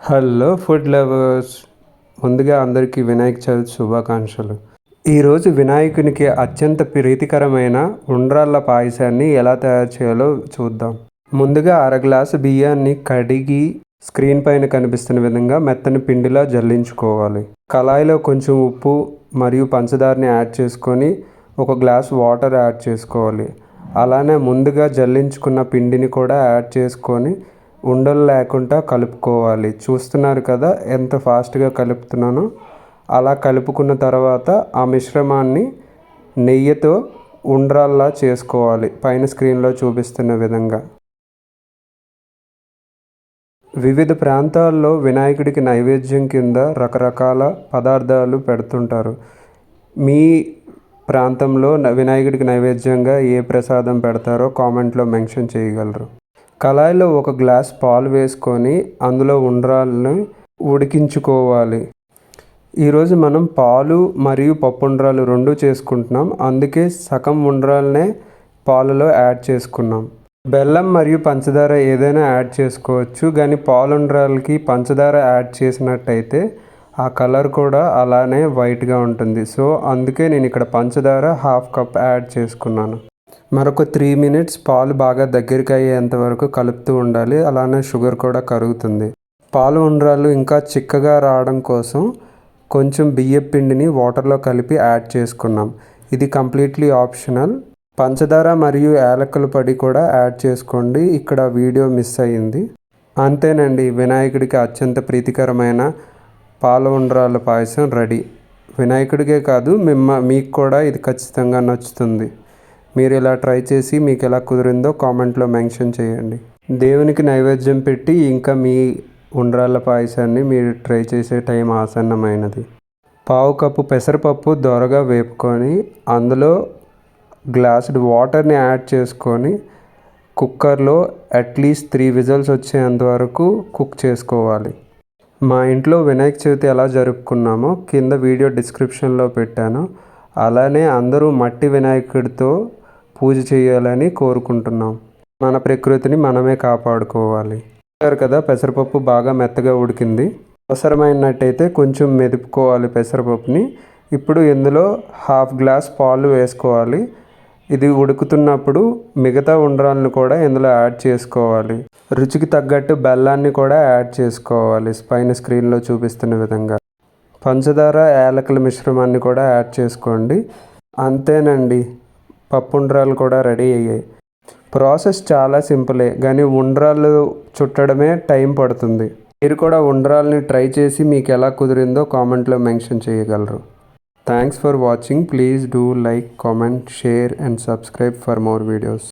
Hello food lovers. ముందుగా అందరికీ వినాయక చవితి శుభాకాంక్షలు. ఈరోజు వినాయకునికి అత్యంత ప్రీతికరమైన ఉండ్రాళ్ళ పాయసాన్ని ఎలా తయారు చేయాలో చూద్దాం. ముందుగా అర గ్లాసు బియ్యాన్ని కడిగి స్క్రీన్ పైన కనిపిస్తున్న విధంగా మెత్తని పిండిలా జల్లించుకోవాలి. కళాయిలో కొంచెం ఉప్పు మరియు పంచదారని యాడ్ చేసుకొని ఒక గ్లాస్ వాటర్ యాడ్ చేసుకోవాలి. అలానే ముందుగా జల్లించుకున్న పిండిని కూడా యాడ్ చేసుకొని ఉండలు లేకుండా కలుపుకోవాలి. చూస్తున్నారు కదా ఎంత ఫాస్ట్గా కలుపుతున్నానో? అలా కలుపుకున్న తర్వాత ఆ మిశ్రమాన్ని నెయ్యితో ఉండ్రాల్లా చేసుకోవాలి. పైన స్క్రీన్లో చూపిస్తున్న విధంగా. వివిధ ప్రాంతాల్లో వినాయకుడికి నైవేద్యం కింద రకరకాల పదార్థాలు పెడుతుంటారు. మీ ప్రాంతంలో వినాయకుడికి నైవేద్యంగా ఏ ప్రసాదం పెడతారో కామెంట్లో మెన్షన్ చేయగలరు. కళాయిలో ఒక గ్లాస్ పాలు వేసుకొని అందులో ఉండ్రాలను ఉడికించుకోవాలి. ఈరోజు మనం పాలు మరియు పప్పు ఉండ్రాలు రెండు చేసుకుంటున్నాం. అందుకే సగం ఉండ్రాలనే పాలలో యాడ్ చేసుకున్నాం. బెల్లం మరియు పంచదార ఏదైనా యాడ్ చేసుకోవచ్చు. కానీ పాలుండ్రాలకి పంచదార యాడ్ చేసినట్టయితే ఆ కలర్ కూడా అలానే వైట్గా ఉంటుంది. సో అందుకే నేను ఇక్కడ పంచదార హాఫ్ కప్ యాడ్ చేసుకున్నాను. మరొక త్రీ మినిట్స్ పాలు బాగా దగ్గరికి అయ్యేంత వరకు కలుపుతూ ఉండాలి. అలానే షుగర్ కూడా కరుగుతుంది. పాలు ఉండ్రాలు ఇంకా చిక్కగా రావడం కోసం కొంచెం బియ్యం పిండిని వాటర్లో కలిపి యాడ్ చేసుకున్నాం. ఇది కంప్లీట్లీ ఆప్షనల్ పంచదార మరియు యాలకుల పడి కూడా యాడ్ చేసుకోండి. ఇక్కడ వీడియో మిస్ అయ్యింది. అంతేనండి వినాయకుడికి అత్యంత ప్రీతికరమైన పాల ఉండ్రాల పాయసం రెడీ. వినాయకుడికే కాదు మిమ్మ మీకు కూడా ఇది ఖచ్చితంగా నచ్చుతుంది. మీరు ఇలా ట్రై చేసి మీకు ఎలా కుదిరిందో కామెంట్లో మెన్షన్ చేయండి. దేవునికి నైవేద్యం పెట్టి ఇంకా మీ ఉండ్రాళ్ళ పాయసాన్ని మీరు ట్రై చేసే టైం ఆసన్నమైనది. పావు కప్పు పెసరపప్పు దొరగా వేపుకొని అందులో గ్లాసుడ్ వాటర్ని యాడ్ చేసుకొని కుక్కర్లో అట్లీస్ట్ త్రీ విజల్స్ వచ్చేంత వరకు కుక్ చేసుకోవాలి. మా ఇంట్లో వినాయక చవితి ఎలా జరుపుకున్నామో కింద వీడియో డిస్క్రిప్షన్లో పెట్టాను. అలానే అందరూ మట్టి వినాయకుడితో పూజ చేయాలని కోరుకుంటున్నాం. మన ప్రకృతిని మనమే కాపాడుకోవాలి. కదా పెసరపప్పు బాగా మెత్తగా ఉడికింది. అవసరమైనట్టయితే కొంచెం మెదుపుకోవాలి పెసరపప్పుని. ఇప్పుడు ఇందులో హాఫ్ గ్లాస్ పాలు వేసుకోవాలి. ఇది ఉడుకుతున్నప్పుడు మిగతా ఉండ్రాలను కూడా ఇందులో యాడ్ చేసుకోవాలి. రుచికి తగ్గట్టు బెల్లాన్ని కూడా యాడ్ చేసుకోవాలి. పైన స్క్రీన్లో చూపిస్తున్న విధంగా. పంచదార యాలకుల మిశ్రమాన్ని కూడా యాడ్ చేసుకోండి. అంతేనండి. పప్పుండ్రాలు కూడా రెడీ అయ్యాయి. ప్రాసెస్ చాలా సింపులే కానీ ఉండ్రాలు చుట్టడమే టైం పడుతుంది. మీరు కూడా ఉండ్రాల్ని ట్రై చేసి మీకు ఎలా కుదిరిందో కామెంట్లో మెన్షన్ చేయగలరు. Thanks for watching. Please do like comment share and subscribe for more videos.